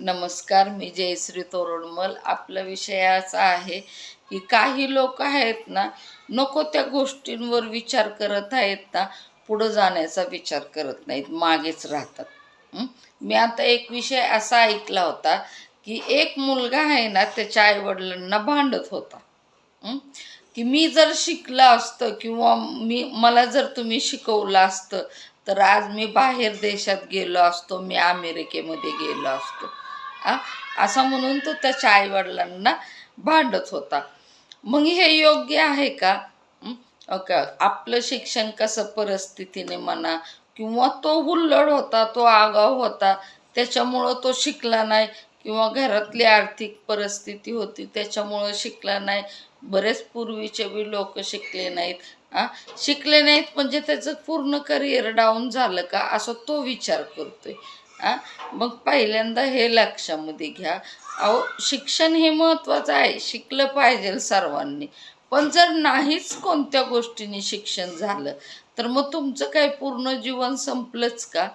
नमस्कार मी जयश्री तोरडमल. आपला विषय असा आहे की काही लोक आहेत ना नको त्या गोष्टींवर विचार करत आहेत ना पुढं जाण्याचा विचार करत नाहीत मागेच राहतात. मी आता एक विषय असा ऐकला होता की एक मुलगा आहे ना त्याच्या आईवडिलांना भांडत होता. की मी जर शिकलं असतं किंवा मी मला जर तुम्ही शिकवलं असतं तर आज मी बाहेर देशात गेलो असतो मी अमेरिकेमध्ये गेलो असतो. असं म्हणून तो त्याच्या आईवडिलांना भांडत होता. मग हे योग्य आहे का? ओके. आपलं शिक्षण कसं परिस्थितीने म्हणा किंवा तो हुल्लड होता तो आगाव होता त्याच्यामुळं तो शिकला नाही किंवा घरातली आर्थिक परिस्थिती होती त्याच्यामुळं शिकला नाही. बरेच पूर्वीचे बी लोक शिकले नाहीत. आ शिकले नाहीत म्हणजे त्याचं पूर्ण करिअर डाऊन झालं का? असं तो विचार करतोय. आ मग पहिल्यांदा हे लक्षामध्ये घ्या. अहो शिक्षण हे महत्त्वाचं आहे. शिकलं पाहिजे सर्वांनी. पण जर नाहीच कोणत्या गोष्टीने शिक्षण झालं तर मग तुमचं काय पूर्ण जीवन संपलंच का?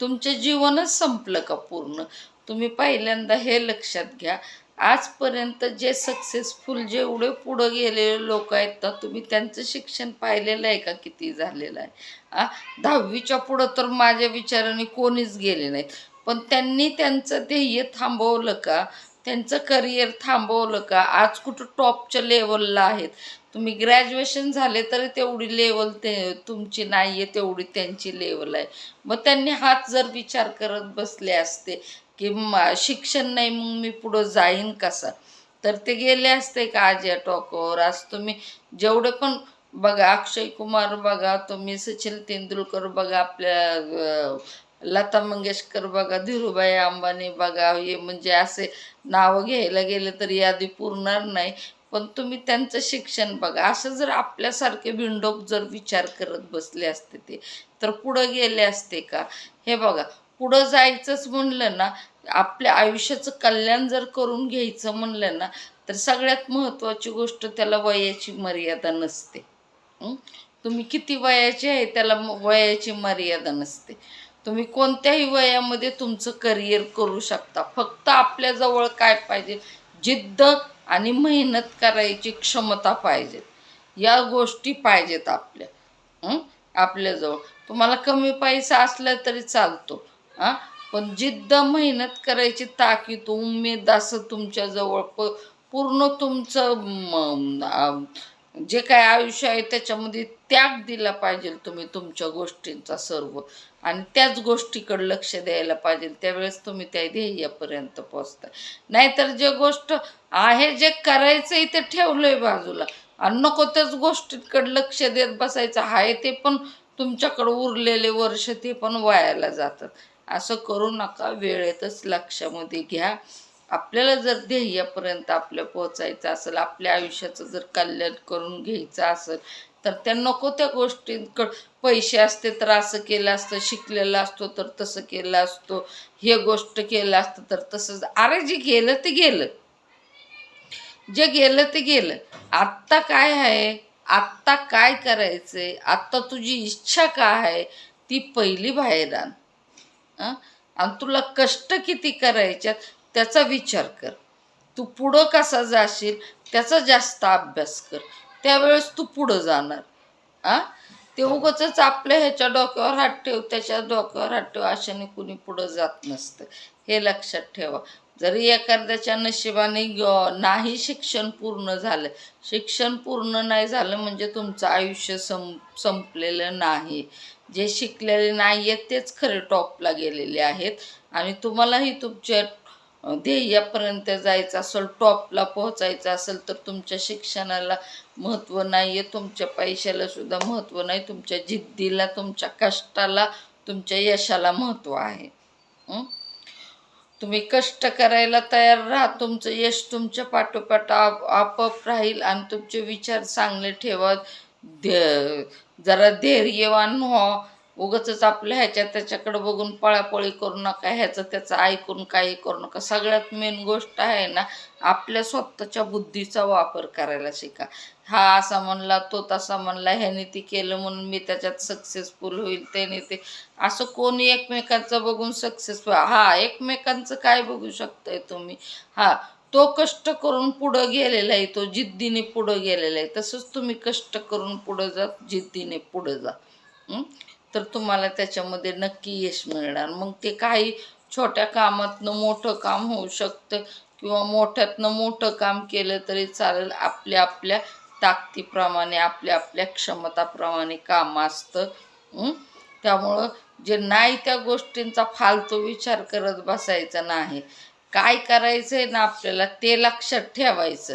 तुमचं जीवनच संपलं का पूर्ण? तुम्ही पहिल्यांदा हे लक्षात घ्या. आजपर्यंत जे सक्सेसफुल जेवढे पुढं गेलेले लोक आहेत ना तुम्ही त्यांचं शिक्षण पाहिलेलं आहे का? किती झालेलं आहे? आ दहावीच्या पुढं तर माझ्या विचाराने कोणीच गेले नाहीत. पण त्यांनी त्यांचं ध्येय थांबवलं का? त्यांचं करिअर थांबवलं का? आज कुठं टॉपच्या लेवलला आहेत? तुम्ही ग्रॅज्युएशन झाले तरी तेवढी लेवल ते तुमची नाही आहे तेवढी त्यांची लेवल आहे. मग त्यांनी हाच जर विचार करत बसले असते की शिक्षण नाही मग मी पुढं जाईन कसा? तर ते गेले असते का आज या टॉकवर आज तुम्ही जेवढे पण बघा अक्षय कुमार बघा तुम्ही सचिन तेंडुलकर बघा आपल्या लता मंगेशकर बघा धीरूभाई अंबानी बघा हे म्हणजे असे नावं घ्यायला गेले तर यादी पुरणार नाही. पण तुम्ही त्यांचं शिक्षण बघा. असं जर आपल्यासारखे भिंडोप जर विचार करत बसले असते ते तर पुढं गेले असते का? हे बघा पुढं जायचंच म्हणलं ना आपल्या आयुष्याचं कल्याण जर करून घ्यायचं म्हणलं ना तर सगळ्यात महत्त्वाची गोष्ट त्याला वयाची मर्यादा नसते. तुम्ही किती वयाचे आहे त्याला वयाची मर्यादा नसते. तुम्ही कोणत्याही वयामध्ये तुमचं करिअर करू शकता. फक्त आपल्याजवळ काय पाहिजे? जिद्द आणि मेहनत करायची क्षमता पाहिजे. या गोष्टी पाहिजेत आपल्या. आपल्याजवळ. तुम्हाला कमी पैसा असला तरी चालतो. हां? पण जिद्द मेहनत करायची ताकीद उमेद असं तुमच्याजवळ प पूर्ण तुमचं जे काय आयुष्य आहे त्याच्यामध्ये त्याग दिला पाहिजे तुम्ही तुमच्या गोष्टींचा सर्व. आणि त्याच गोष्टीकडे लक्ष द्यायला पाहिजे. त्यावेळेस तुम्ही त्या ध्येयापर्यंत पोचता नाहीतर जे गोष्ट आहे जे करायचं ते ठेवलंय बाजूला. आणि नको त्याच गोष्टीकडे लक्ष देत बसायचं. आहे ते पण तुमच्याकडं उरलेले वर्ष ते पण वायाला जातात. असं करू नका. वेळेतच लक्षामध्ये घ्या. आपल्याला जर ध्येयापर्यंत आपल्या पोचायचं असेल आपल्या आयुष्याचं जर कल्याण करून घ्यायचं असेल तर त्या नको त्या गोष्टींकड. पैसे असते तर असं केलं असतं शिकलेलं असतो तर तसं केलं असतो हे गोष्ट केलं असतं तर तसंच. अरे जे गेलं ते गेलं. जे गेलं ते गेलं. आत्ता काय आहे? आत्ता काय करायचंय? आत्ता तुझी इच्छा काय आहे? ती पहिली बाहेर आण. आणि तुला कष्ट किती करायच्यात? त्याचा विचार कर. तू पुढं कसा जाशील त्याचा जास्त अभ्यास कर. त्यावेळेस तू पुढं जाणार. आ? ते उगच आपल्या ह्याच्या डोक्यावर हात ठेव त्याच्या डोक्यावर हात ठेव अशाने कुणी पुढं जात नसतं. हे लक्षात ठेवा. जरी एखाद्याच्या नशिबाने ग- नाही शिक्षण पूर्ण झालं. शिक्षण पूर्ण नाही झालं म्हणजे तुमचं आयुष्य सं संपलेलं नाही. जे शिकलेले नाही आहेत तेच खरे टॉपला गेलेले आहेत. आणि तुम्हालाही तुमच्या ध्येयापर्यंत जायचं असेल टॉपला पोहोचायचं असेल तर तुमच्या शिक्षणाला महत्त्व नाही आहे तुमच्या पैशाला सुद्धा महत्त्व नाही तुमच्या जिद्दीला तुमच्या कष्टाला तुमच्या यशाला महत्त्व आहे. तुम्ही कष्ट करायला तयार राहा तुमचं यश तुमच्या पाठोपाठ आप आपोआप राहील आणि तुमचे विचार चांगले ठेवा. धै- जरा धैर्यवान व्हा. उगच आपल्या ह्याच्या त्याच्याकडे बघून पळापळी करू नका ह्याचं त्याचं ऐकून काही करू नका. सगळ्यात मेन गोष्ट आहे ना आपल्या स्वतःच्या बुद्धीचा वापर करायला शिका. हा असा म्हणला तो तसा म्हणला ह्याने ती केलं म्हणून मी त्याच्यात सक्सेसफुल होईल त्याने ते. असं कोणी एकमेकांचं बघून सक्सेसफुल हा एकमेकांचं काय बघू शकताय तुम्ही? हा तो कष्ट करून पुढं गेलेला आहे तो जिद्दीने पुढं गेलेला आहे. तसंच तुम्ही कष्ट करून पुढं जा जिद्दीने पुढं जा. तर तुम्हाला त्याच्यामध्ये नक्की यश मिळणार. मग ते काही छोट्या कामातनं मोठं काम होऊ शकतं किंवा मोठ्यातनं मोठं काम केलं तरी चालेल. आपल्या आपल्या ताकदीप्रमाणे आपल्या आपल्या क्षमताप्रमाणे काम असतं. त्यामुळं जे नाही त्या गोष्टींचा फालतू विचार करत बसायचा नाही. काय करायचं आहे ना आपल्याला ते लक्षात ठेवायचं.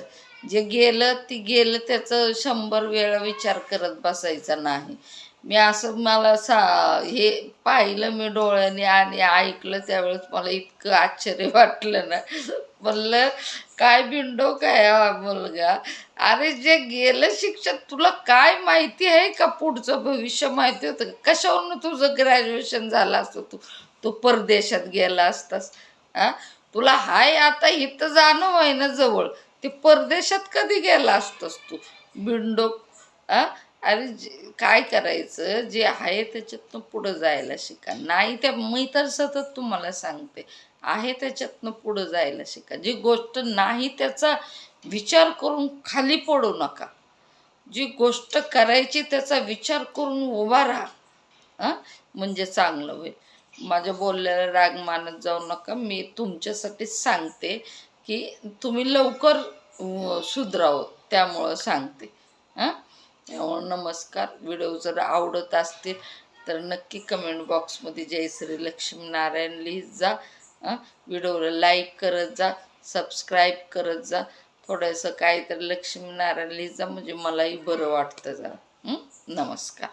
जे गेलं ती गेलं त्याचं शंभर वेळा विचार करत बसायचा नाही. मी असं मला सा हे पाहिलं मी डोळ्याने आणि ऐकलं त्यावेळेस मला इतकं आश्चर्य वाटलं ना. म्हणलं काय बिंडो काय हा मुलगा? अरे जे गेलं शिक्षण तुला काय माहिती आहे का पुढचं भविष्य? माहिती होतं कशावरून तुझं ग्रॅज्युएशन झालं असतं? तू तू परदेशात गेला असतास हा तुला हाय आता इथं जाणं आहे ना जवळ? ते परदेशात कधी गेला असतोस तू बिंडो? आ? अरे जे- काय करायचं? जे आहे त्याच्यातनं पुढं जायला शिका. नाही त्या मी तर सतत तुम्हाला सांगते आहे त्याच्यातनं पुढं जायला शिका. जी गोष्ट नाही त्याचा विचार करून खाली पडू नका. जी गोष्ट करायची त्याचा विचार करून उभा राहा. हां? म्हणजे चांगलं होईल. माझ्या बोलल्याला राग मानत जाऊ नका. मी तुमच्यासाठी सांगते की तुम्ही लवकर सुधरावं. त्यामुळं सांगते. हां? हो, नमस्कार. व्हिडिओ जर आवडत असतील तर नक्की कमेंट बॉक्समध्ये जय श्री लक्ष्मीनारायण लिहित जा. व्हिडिओला लाईक करत जा सबस्क्राईब करत जा. थोडंसं काय तर लक्ष्मीनारायण लिहित जा म्हणजे मलाही बरं वाटतं जरा नमस्कार.